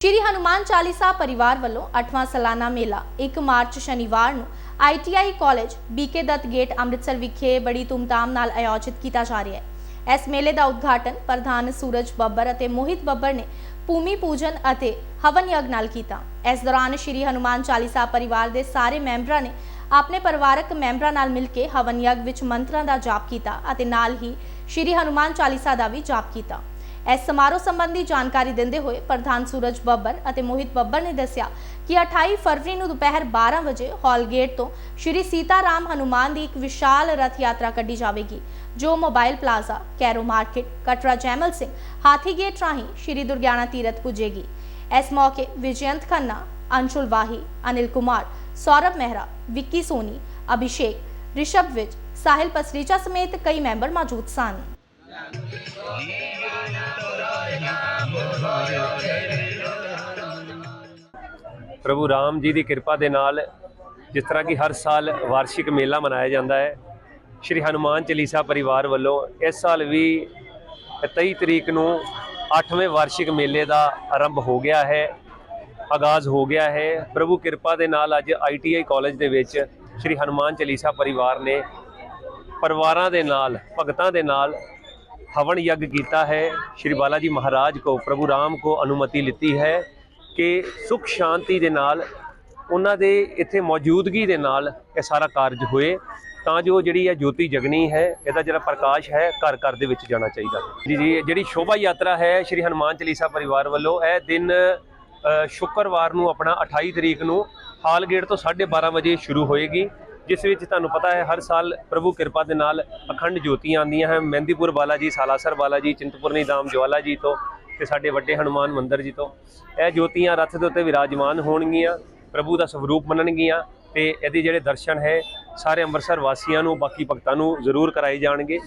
ਸ਼੍ਰੀ ਹਨੂਮਾਨ ਚਾਲੀਸਾ ਪਰਿਵਾਰ ਵੱਲੋਂ 8ਵਾਂ ਸਾਲਾਨਾ ਮੇਲਾ 1 ਮਾਰਚ ਸ਼ਨੀਵਾਰ ਨੂੰ ITI college BK Dutt gate Amritsar ਵਿਖੇ ਬੜੀ ਧੂਮਧਾਮ ਨਾਲ ਆਯੋਜਿਤ ਕੀਤਾ ਜਾ ਰਿਹਾ ਹੈ। ਇਸ ਮੇਲੇ ਦਾ ਉਦਘਾਟਨ ਪ੍ਰਧਾਨ ਸੂਰਜ ਬੱਬਰ ਅਤੇ ਮੋਹਿਤ ਬੱਬਰ ਨੇ ਭੂਮੀ ਪੂਜਨ ਅਤੇ ਹਵਨ ਯਗ ਨਾਲ ਕੀਤਾ। ਇਸ ਦੌਰਾਨ ਸ਼੍ਰੀ ਹਨੂਮਾਨ ਚਾਲੀਸਾ ਪਰਿਵਾਰ ਦੇ ਸਾਰੇ ਮੈਂਬਰਾਂ ਨੇ ਆਪਣੇ ਪਰਿਵਾਰਕ ਮੈਂਬਰਾਂ ਨਾਲ ਮਿਲ ਕੇ ਹਵਨ ਯਗ ਵਿੱਚ ਮੰਤਰਾਂ ਦਾ ਜਾਪ ਕੀਤਾ ਅਤੇ ਨਾਲ ਹੀ ਸ਼੍ਰੀ ਹਨੂਮਾਨ ਚਾਲੀਸਾ ਦਾ ਵੀ ਜਾਪ ਕੀਤਾ। ਇਸ ਸਮਾਰੋਹ ਸੰਬੰਧੀ ਜਾਣਕਾਰੀ ਦਿੰਦੇ ਹੋਏ ਪ੍ਰਧਾਨ ਸੂਰਜ ਬੱਬਰ ਅਤੇ ਮੋਹਿਤ ਬੱਬਰ ਨੇ ਦੱਸਿਆ ਕਿ 28 ਫਰਵਰੀ ਨੂੰ ਦੁਪਹਿਰ 12 ਵਜੇ ਹਾਲ ਤੋਂ ਸ਼੍ਰੀ ਸੀਤਾਰਾਮ ਹਨੂਮਾਨ ਦੀ ਇੱਕ ਵਿਸ਼ਾਲ ਰਥ ਯਾਤਰਾ ਕੱਢੀ ਜਾਵੇਗੀ, ਜੋ mobile plaza, Kairon market, Katra Jaimal Singh, Hathi gate ਰਾਹੀਂ ਸ਼੍ਰੀ ਦੁਰਗਿਆਣਾ ਤੀਰਥ ਪੁੱਜੇਗੀ। ਇਸ ਮੌਕੇ ਵਿਜਯੰਤ ਖੰਨਾ, ਅੰਸ਼ੁਲ ਵਾਹੀ, ਅਨਿਲ ਕੁਮਾਰ ਸੌਰਭ ਮਹਿਰਾ, ਵਿੱਕੀ ਸੋਨੀ, ਅਭਿਸ਼ੇਕ, ਰਿਸ਼ਭ ਵਿਜ, ਸਾਹਿਲ ਪਸਰੀਚਾ ਸਮੇਤ ਕਈ ਮੈਂਬਰ ਮੌਜੂਦ ਸਨ। ਪ੍ਰਭੂ ਰਾਮ ਜੀ ਦੀ ਕਿਰਪਾ ਦੇ ਨਾਲ ਜਿਸ ਤਰ੍ਹਾਂ ਕਿ ਹਰ ਸਾਲ ਵਾਰਸ਼ਿਕ ਮੇਲਾ ਮਨਾਇਆ ਜਾਂਦਾ ਹੈ, ਸ਼੍ਰੀ ਹਨੂਮਾਨ ਚਾਲੀਸਾ ਪਰਿਵਾਰ ਵੱਲੋਂ ਇਸ ਸਾਲ ਵੀ 23 ਤਰੀਕ ਨੂੰ 8ਵੇਂ ਵਾਰਸ਼ਿਕ ਮੇਲੇ ਦਾ ਆਰੰਭ ਹੋ ਗਿਆ ਹੈ, ਆਗਾਜ਼ ਹੋ ਗਿਆ ਹੈ। ਪ੍ਰਭੂ ਕਿਰਪਾ ਦੇ ਨਾਲ ਅੱਜ ITI ਕਾਲਜ ਦੇ ਵਿੱਚ ਸ਼੍ਰੀ ਹਨੂਮਾਨ ਚਾਲੀਸਾ ਪਰਿਵਾਰ ਨੇ ਪਰਿਵਾਰਾਂ ਦੇ ਨਾਲ, ਭਗਤਾਂ ਦੇ ਨਾਲ ਹਵਨ ਯੱਗ ਕੀਤਾ ਹੈ। ਸ਼੍ਰੀ ਬਾਲਾ ਜੀ ਮਹਾਰਾਜ ਕੋ, ਪ੍ਰਭੂ ਰਾਮ ਕੋ ਅਨੁਮਤੀ ਲਿੱਤੀ ਹੈ ਕਿ ਸੁਖ ਸ਼ਾਂਤੀ ਦੇ ਨਾਲ ਉਹਨਾਂ ਦੇ ਇੱਥੇ ਮੌਜੂਦਗੀ ਦੇ ਨਾਲ ਇਹ ਸਾਰਾ ਕਾਰਜ ਹੋਏ। ਤਾਂ ਜੋ ਜਿਹੜੀ ਇਹ ਜੋਤੀ ਜਗਣੀ ਹੈ, ਇਹਦਾ ਜਿਹੜਾ ਪ੍ਰਕਾਸ਼ ਹੈ, ਘਰ ਘਰ ਦੇ ਵਿੱਚ ਜਾਣਾ ਚਾਹੀਦਾ। ਜੀ ਜੀ ਜਿਹੜੀ ਸ਼ੋਭਾ ਯਾਤਰਾ ਹੈ, ਸ਼੍ਰੀ ਹਨੂਮਾਨ ਚਾਲੀਸਾ ਪਰਿਵਾਰ ਵੱਲੋਂ ਇਹ ਦਿਨ ਸ਼ੁੱਕਰਵਾਰ ਨੂੰ ਆਪਣਾ 28 ਤਰੀਕ ਨੂੰ ਹਾਲ ਗੇਟ ਤੋਂ 12:30 ਵਜੇ ਸ਼ੁਰੂ ਹੋਏਗੀ। ਜਿਸ ਵਿੱਚ ਤੁਹਾਨੂੰ ਪਤਾ ਹੈ, ਹਰ ਸਾਲ ਪ੍ਰਭੂ ਕਿਰਪਾ ਦੇ ਨਾਲ ਅਖੰਡ ਜੋਤੀਆਂ ਆਉਂਦੀਆਂ ਹਨ। ਮਹਿੰਦੀਪੁਰ ਬਾਲਾ ਜੀ ਸਾਲਾਸਰ ਬਾਲਾ ਜੀ ਚਿੰਤਪੁਰਨੀ ਧਾਮ ਜਵਾਲਾ ਜੀ ਤੋਂ ਤੇ ਸਾਡੇ ਵੱਡੇ ਹਨੂਮਾਨ ਮੰਦਿਰ ਜੀ ਤੋਂ। ਇਹ ਜੋਤੀਆਂ ਰੱਥ ਦੇ ਉੱਤੇ ਵਿਰਾਜਮਾਨ ਹੋਣਗੀਆਂ, ਪ੍ਰਭੂ ਦਾ ਸਰੂਪ ਮੰਨਣਗੀਆਂ ਤੇ ਇਹਦੇ ਜਿਹੜੇ ਦਰਸ਼ਨ ਹੈ, ਸਾਰੇ ਅੰਮ੍ਰਿਤਸਰ ਵਾਸੀਆਂ ਨੂੰ, ਬਾਕੀ ਭਗਤਾਂ ਨੂੰ ਜ਼ਰੂਰ ਕਰਾਏ ਜਾਣਗੇ।